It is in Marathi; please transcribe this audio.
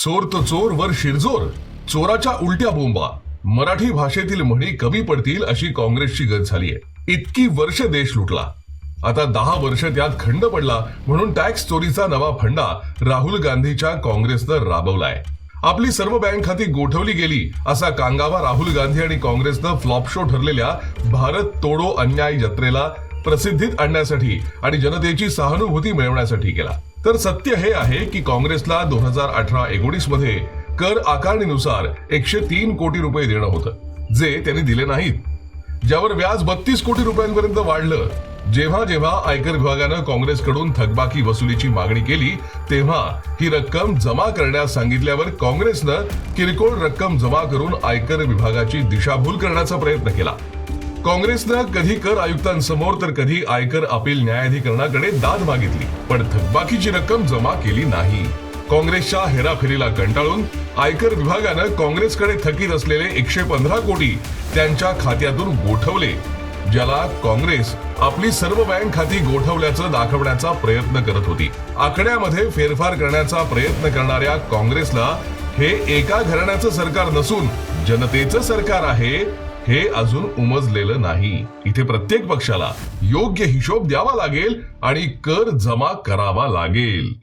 चोर तो चोर वर शिरजोर. चोराच्या उलट्या बोंबा. मराठी भाषेतील म्हणी कमी पडतील अशी काँग्रेसची गत झालीय. इतकी वर्ष देश लुटला. आता दहा वर्ष त्यात खंड पडला म्हणून टॅक्स चोरीचा नवा फंडा राहुल गांधीच्या काँग्रेसनं राबवलाय. आपली सर्व बँक खाती गोठवली गेली असा कांगावा राहुल गांधी आणि काँग्रेसनं फ्लॉप शो ठरलेल्या भारत तोडो अन्याय जत्रेला प्रसिद्धीत आणण्यासाठी आणि जनतेची सहानुभूती मिळवण्यासाठी केला. तर सत्य हे आहे की काँग्रेसला दोन हजार अठरा एकोणीसमध्ये कर आकारणीनुसार एकशे तीन कोटी रुपये देणं होतं जे त्यांनी दिले नाहीत. ज्यावर व्याज बत्तीस कोटी रुपयांपर्यंत वाढलं जेव्हा जेव्हा आयकर विभागानं काँग्रेसकडून थकबाकी वसुलीची मागणी केली तेव्हा ही रक्कम जमा करण्यास सांगितल्यावर काँग्रेसनं किरकोळ रक्कम जमा करून आयकर विभागाची दिशाभूल करण्याचा प्रयत्न केला. काँग्रेसनं कधी कर आयुक्तांसमोर तर कधी आयकर अपील न्यायाधिकरणाकडे दाद मागितली पण थकबाकीची रक्कम जमा केली नाही. काँग्रेसच्या हेराफेरीला कंटाळून आयकर विभागानं काँग्रेसकडे थकीत असलेले एकशे पंधरा कोटी त्यांच्या खात्यातून गोठवले ज्याला काँग्रेस आपली सर्व बँक खाती गोठवल्याचं दाखवण्याचा प्रयत्न करत होती. आकड्यामध्ये फेरफार करण्याचा प्रयत्न करणाऱ्या काँग्रेसला हे एका घराण्याचं सरकार नसून जनतेचं सरकार आहे हे अजून उमजलेलं नाही. इथे प्रत्येक पक्षाला योग्य हिशोब द्यावा लागेल आणि कर जमा करावा लागेल.